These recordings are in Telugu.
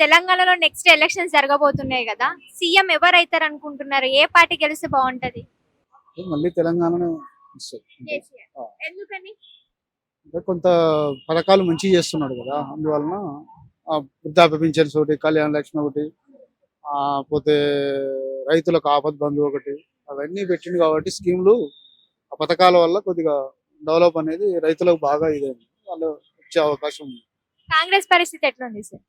తెలంగాణలో నెక్స్ట్ ఎలక్షన్స్ జరగబోతున్నాయి కదా సీఎం ఎవరు అవుతారు అనుకుంటున్నారు ఏ పార్టీ గెలిస్తే బాగుంటది? మళ్ళీ. ఎందుకని? అంటే కొంత పథకాలు మంచిగా చేస్తున్నాడు కదా అందువలన వృద్ధాప్య పింఛన్స్ ఒకటి కళ్యాణ లక్ష్మి ఒకటి ఆ పోతే రైతులకు ఆపద్ బంధు ఒకటి అవన్నీ పెట్టిండు కాబట్టి స్కీములు ఆ పథకాల వల్ల కొద్దిగా డెవలప్ అనేది రైతులకు బాగా ఇదైంది. వాళ్ళు వచ్చే అవకాశం ఉంది. కాంగ్రెస్ పరిస్థితి ఎట్లుంది సార్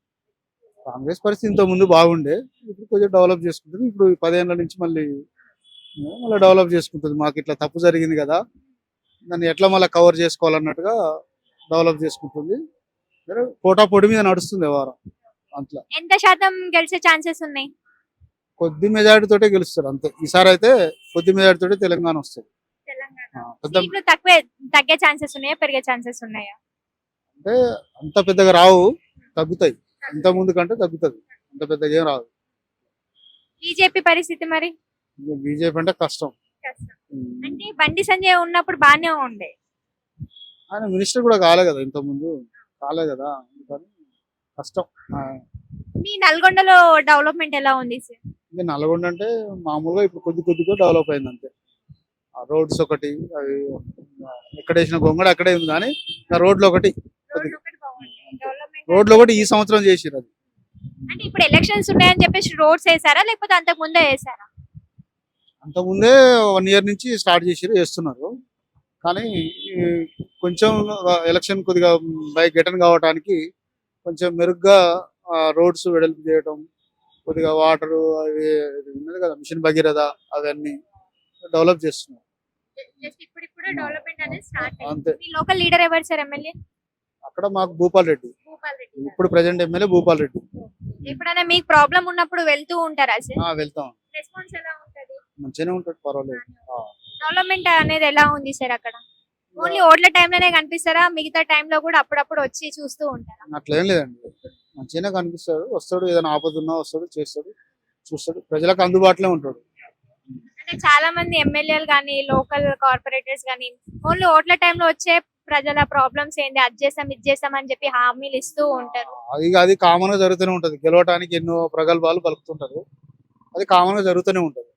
కాంగ్రెస్ పరిస్థితి ఇంత ముందు బాగుండే ఇప్పుడు కొంచెం డెవలప్ చేసుకుంటుంది. ఇప్పుడు ఈ పదేళ్ళ నుంచి మళ్ళీ మళ్ళీ డెవలప్ చేసుకుంటుంది. మాకు ఇట్లా తప్పు జరిగింది కదా దాన్ని ఎట్లా మళ్ళీ కవర్ చేసుకోవాలన్నట్టుగా డెవలప్ చేసుకుంటుంది. పోటా పొడి మీద నడుస్తుంది వారం అట్లా ఎంత శాతం గెలిచే ఛాన్సెస్ ఉన్నాయి? కొద్ది మెజారిటీ తోటే గెలుస్తారు అంతే. ఈసారి అయితే కొద్ది మెజారిటీ తోటే తెలంగాణ వస్తుంది. తక్కువే తగ్గే ఛాన్సెస్ ఉన్నాయా పెరిగే ఛాన్సెస్ ఉన్నాయా? అంటే అంత పెద్దగా రావు తగ్గుతాయి. ఇంత ముందు కంటే తగ్గుతుంది. అంత పెద్దగా ఏం రాదు. బీజేపీ పరిస్థితి మరి? బీజేపీ అంటే కష్టం. అంటే బండి సంజయ్ ఉన్నప్పుడు బానే ఉండే. ఆయన మినిస్టర్ కూడా కాలే కదా ఇంత ముందు. కాలే కదా. అందుకని కష్టం. మీ నల్గొండలో డెవలప్మెంట్ ఎలా ఉంది సార్? ఇంకా నల్గొండ అంటే మామూలుగా ఇప్పుడు కొద్ది కొద్దిగా డెవలప్ అయింది అంతే. రోడ్స్ ఒకటి అవి ఎక్కడ వేసిన గొంగడ అక్కడే ఉంది కానీ రోడ్లు ఒకటి. రోడ్లు ఒకటి ఈ సంవత్సరం చేసిరు అది. అంటే ఇప్పుడు ఎలక్షన్స్ ఉన్నాయని చెప్పేసి రోడ్స్ వేసారా లేకపోతే అంతకు ముందే వేసారా? అంతకుముందే వన్ ఇయర్ నుంచి స్టార్ట్ చేసిరు చేస్తున్నారు కానీ కొంచెం ఎలక్షన్ కొద్దిగా బై గెటన్ కావడానికి కొంచెం మెరుగ్గా రోడ్స్ వెడల్పు చేయడం కొద్దిగా వాటర్ అవి ఉన్నది కదా మిషన్ భగీరథ అవన్నీ డెవలప్ చేస్తున్నారు. అంతే. లోకల్ లీడర్ ఎవరు సార్ ఎమ్మెల్యే? అక్కడ మాకు భూపాల్ రెడ్డి. ఇప్పుడు ప్రజెంట్ ఎమ్మెల్యే భూపాల్ రెడ్డి. ఎప్పుడైనా మీకు ప్రాబ్లం ఉన్నప్పుడు వెళ్తూ ఉంటారా సార్ ఆ, వెళ్తాం. రెస్పాన్స్ ఎలా ఉంటది? మంచిగానే ఉంటుంది పర్వాలేదు. ఆ. డెవలప్మెంట్ అనేది ఎలా ఉంది సార్ అక్కడ? ఓన్లీ ఓట్ల టైంలోనే కనిపిస్తారా? మిగతా టైంలో కూడా అప్పుడప్పుడు వచ్చి చూస్తూ ఉంటారా? అట్లేం లేదండి. మంచిగానే కనిపిస్తాడు. వస్తాడు ఏదైనా ఆపద ఉన్నా వస్తాడు చేస్తాడు చూస్తాడు. ప్రజలకు అందుబాటులో ఉంటాడు. అంటే చాలా మంది ఎమ్మెల్యేలు కానీ లోకల్ కార్పొరేటర్స్ కానీ ఓన్లీ ఓట్ల టైంలో వచ్చే ప్రజల ప్రాబ్లమ్స్ ఏంటి అది చేస్తాం ఇది చేస్తాం అని చెప్పి హామీలు ఇస్తూ ఉంటారు. అది అది కామన్గా జరుగుతూనే ఉంటది. గెలవటానికి ఎన్నో ప్రగల్భాలు పలుకుతుంటారు. అది కామన్గా జరుగుతూనే ఉంటది.